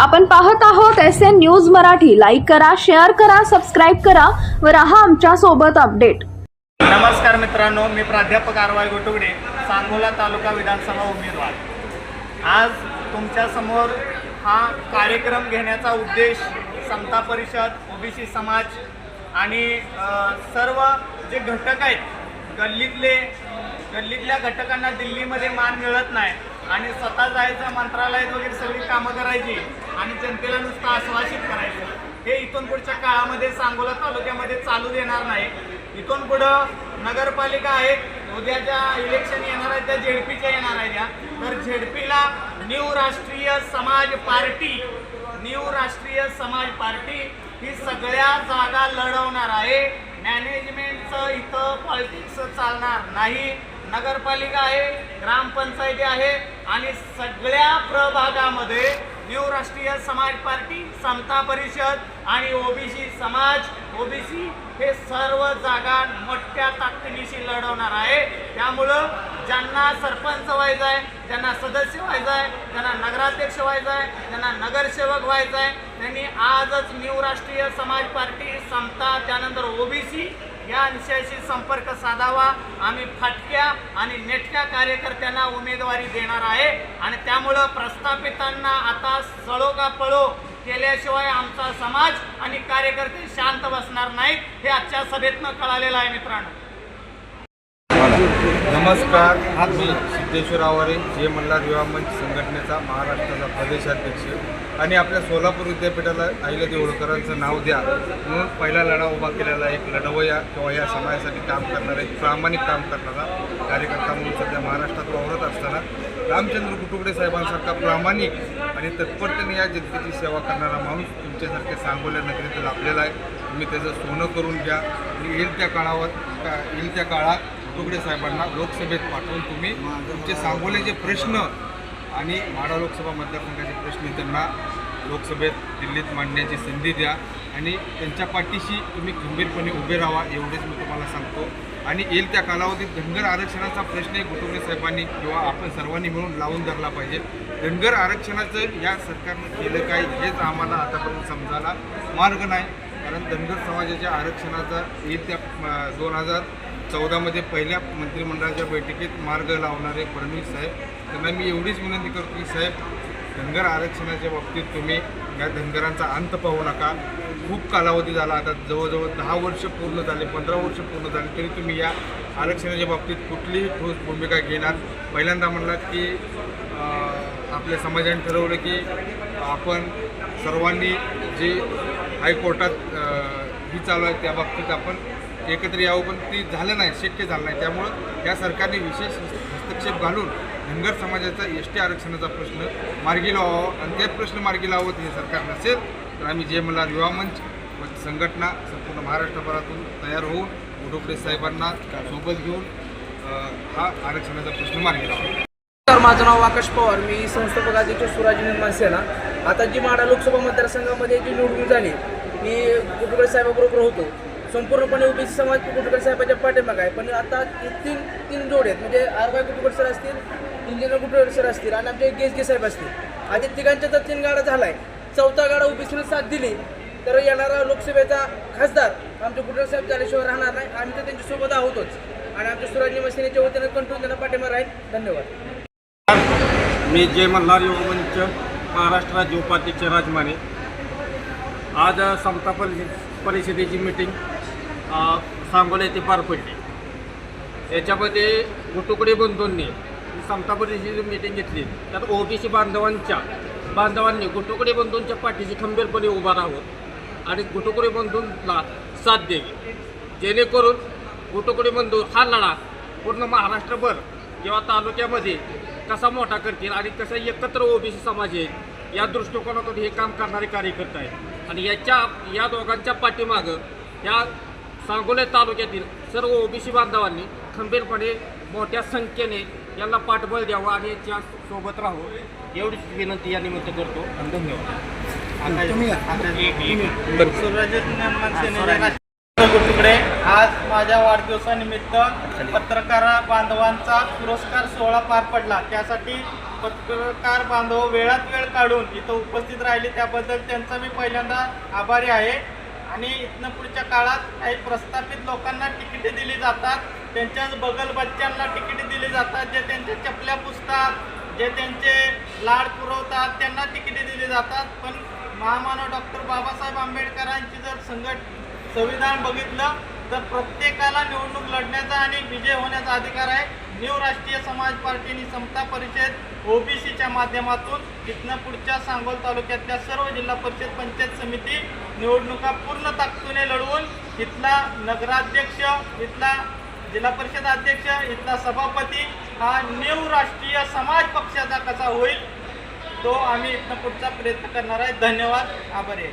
आपण पाहत आहोत S N news Marathi. Like करा शेअर करा सबस्क्राईब करा व राहा आमच्यासोबत अपडेट नमस्कार मित्रांनो मी प्राध्यापक आरवाय गोटुगडे सांगोला तालुका विधानसभा उमेदवार. आज तुमच्यासमोर हा कार्यक्रम घेण्याचा उद्देश समता परिषद ओबीसी समाज आणि सर्व जे घटक आहेत गल्लीतले गल्लीतल्या घटकांना दिल्लीमध्ये मान मिळत नाही आणि स्वतः जायचं मंत्रालयात वगैरे सगळी कामं करायची आणि जनतेला नुसतं आश्वासित करायचं. हे इथून पुढच्या काळामध्ये सांगोला तालुक्यामध्ये चालू देणार नाही. इथून पुढं नगरपालिका आहेत उद्याच्या इलेक्शन येणार आहेत त्या झेडपीच्या येणार आहेत या. तर झेडपीला न्यू राष्ट्रीय समाज पार्टी न्यू राष्ट्रीय समाज पार्टी ही सगळ्या जागा लढवणार आहे. मॅनेजमेंटचं इथं पॉलिटिक्स चालणार नाही. नगरपालिका आहे ग्रामपंचायती आहे आणि सगळ्या प्रभागामध्ये न्यू राष्ट्रीय समाज पार्टी समता परिषद आणि ओबीसी समाज ओबीसी हे सर्व जागा मोठ्या ताकदीनिशी लढवणार आहे. त्यामुळं ज्यांना सरपंच व्हायचं आहे ज्यांना सदस्य व्हायचं आहे ज्यांना नगराध्यक्ष व्हायचं आहे ज्यांना नगरसेवक व्हायचं आहे त्यांनी आजच न्यू राष्ट्रीय समाज पार्टी समता त्यानंतर ओबीसी या विषयाशी संपर्क साधावा. आम्ही फाटक्या आणि नेटक्या कार्यकर्त्यांना उमेदवारी देणार आहे. आणि त्यामुळं प्रस्थापितांना आता सळो का पळो केल्याशिवाय आमचा समाज आणि कार्यकर्ते शांत बसणार नाहीत हे आजच्या सभेतनं कळालेलं आहे मित्रांनो. नमस्कार मी सिद्धेश्वर आवारे जे मल्हार युवा मंच संघटनेचा महाराष्ट्राचा प्रदेशाध्यक्ष आणि आपल्या सोलापूर विद्यापीठाला आईला होळकरांचं नाव द्या. म्हणून पहिला लढा उभा केलेला एक लढवया किंवा या समाजासाठी काम करणारा एक प्रामाणिक काम करणारा कार्यकर्ता म्हणून सध्या महाराष्ट्रात वावरत असताना रामचंद्र कुटुकडे साहेबांसारखा प्रामाणिक आणि तत्परतेने या जनतेची सेवा करणारा माणूस तुमच्यासारखे सांगोल्या नगरीत लाभलेला आहे. तुम्ही त्याचं सोनं करून घ्या. आणि येईल त्या काळावर का- येईल त्या काळात तुकडे साहेबांना लोकसभेत पाठवून तुम्ही तुमचे जे प्रश्न आणि माढा लोकसभा मतदारसंघाचे प्रश्न त्यांना लोकसभेत दिल्लीत मांडण्याची संधी द्या आणि त्यांच्या पाठीशी तुम्ही खंबीरपणे उभे राहा एवढेच मी तुम्हाला सांगतो. आणि येईल त्या कालावधीत धनगर आरक्षणाचा प्रश्न गुटुंबे साहेबांनी किंवा आपण सर्वांनी मिळून लावून धरला पाहिजे. धनगर आरक्षणाचं या सरकारनं केलं काय हेच आम्हाला आतापर्यंत समजायला मार्ग नाही. कारण धनगर समाजाच्या आरक्षणाचा येईल त्या दोन हजार चौदामध्ये पहिल्या मंत्रिमंडळाच्या बैठकीत मार्ग लावणारे फडणवीस साहेब. त्यांना मी एवढीच विनंती करतो की साहेब धनगर आरक्षणाच्या बाबतीत तुम्ही या धनगरांचा अंत पाहू नका. खूप कालावधी झाला आता जवळजवळ दहा वर्ष पूर्ण झाले पंधरा वर्ष पूर्ण झाले तरी तुम्ही या आरक्षणाच्या बाबतीत कुठलीही ठोस भूमिका घेणार. पहिल्यांदा म्हणलात की आपल्या समाजाने ठरवलं की आपण सर्वांनी जे हायकोर्टात ही चालू आहे त्या बाबतीत आपण एकत्र यावं पण ती झालं नाही शक्य झालं नाही. त्यामुळं या सरकारने विशेष हस्तक्षेप घालून धनगर समाजाचा एस टी आरक्षणाचा प्रश्न मार्गी लावावा. आणि ते प्रश्न मार्गी लावत हे सरकार नसेल तर आम्ही जे मला युवा मंच व संघटना संपूर्ण महाराष्ट्रभरातून तयार होऊन उडोकडे साहेबांना सोबत घेऊन हा आरक्षणाचा प्रश्न मार्गी लावा तर माझं नाव आकाश पवार. मी संस्थापक अध्यक्ष सुराज निर्माण सेना. आता जी माडा लोकसभा मतदारसंघामध्ये जी निवडणूक झाली मी कुटुंबे साहेबाबरोबर होतो. संपूर्णपणे ओबीसी समाज कुटुंबकर साहेबाच्या पाठीमाग आहे. पण आता तीन तीन जोड आहेत. म्हणजे आर वाय कुटुंबकर सर असतील इंजिनियर कुटुंबकर सर असतील आणि आमचे गेस गे साहेब असतील. आधी तिघांच्या तर तीन गाडा झाला आहे चौथा गाडा ओबीसीनं साथ दिली. तर येणारा लोकसभेचा खासदार आमचे कुटुंबे साहेब त्याल्याशिवाय राहणार नाही. आम्ही तर त्यांच्यासोबत आहोतच. आणि आमच्या सुराज्य मशिनीच्या वतीनं कंट्रोल त्यांना पाठिंबा राहील. धन्यवाद. मी जय मल्हार युवमंच महाराष्ट्र राज्य उपाध्यक्ष राजमाने. आज समता परिषदेची मीटिंग सांगोला येथे पार पडली. याच्यामध्ये गुटुकडे बंधूंनी समता परिषदेची मीटिंग घेतली त्यात ओबीसी बांधवांच्या बांधवांनी गुटुकडे बंधूंच्या पाठीशी खंबीरपणे उभा राहावं आणि गुटुकडे बंधूंना साथ द्यावी. जेणेकरून गुटुकडे बंधू हा लढा पूर्ण महाराष्ट्रभर किंवा तालुक्यामध्ये कसा मोठा करतील आणि कसा एकत्र ओबीसी समाज येईल या दृष्टिकोनातून हे काम करणारे कार्यकर्ते आहेत. आणि याच्या या दोघांच्या पाठीमागं या सांगोले तालुक्यातील सर्व ओबीसी बांधवांनी खंबीरपणे मोठ्या संख्येने यांना पाठबळ द्यावं आणि याच्या सोबत राहावं. एवढीच विनंती या निमित्त करतो. आणि धन्यवाद निर्माण सेनेच्या आज माझ्या वाढदिवसानिमित्त पत्रकार बांधवांचा पुरस्कार सोहळा पार पडला. त्यासाठी पत्रकार बांधव वेळात वेळ काढून इथं उपस्थित राहिले. त्याबद्दल त्यांचा मी पहिल्यांदा आभारी आहे. आणि इथनं पुढच्या काळात काही प्रस्थापित लोकांना तिकिटे दिली जातात. त्यांच्याच बगल बच्च्यांना तिकिटे दिली जातात. जे त्यांच्या चपल्या पुसतात जे त्यांचे लाड पुरवतात त्यांना तिकिटे दिली जातात. पण महामानव डॉक्टर बाबासाहेब आंबेडकरांची जर संघट संविधान बघितलं तर प्रत्येकाला निवडणूक लढण्याचा आणि विजय होण्याचा अधिकार आहे. न्यू राष्ट्रीय समाज पार्टीनी समता परिषद ओबीसीच्या माध्यमातून इथनं पुढच्या सांगोल तालुक्यातल्या सर्व जिल्हा परिषद पंचायत समिती निवडणुका पूर्ण ताकदीने लढवून इथला नगराध्यक्ष इथला जिल्हा परिषद अध्यक्ष इथला सभापती हा न्यू राष्ट्रीय समाज पक्षाचा कसा होईल तो आम्ही इथनं पुढचा प्रयत्न करणार आहे. धन्यवाद. आभारी आहे.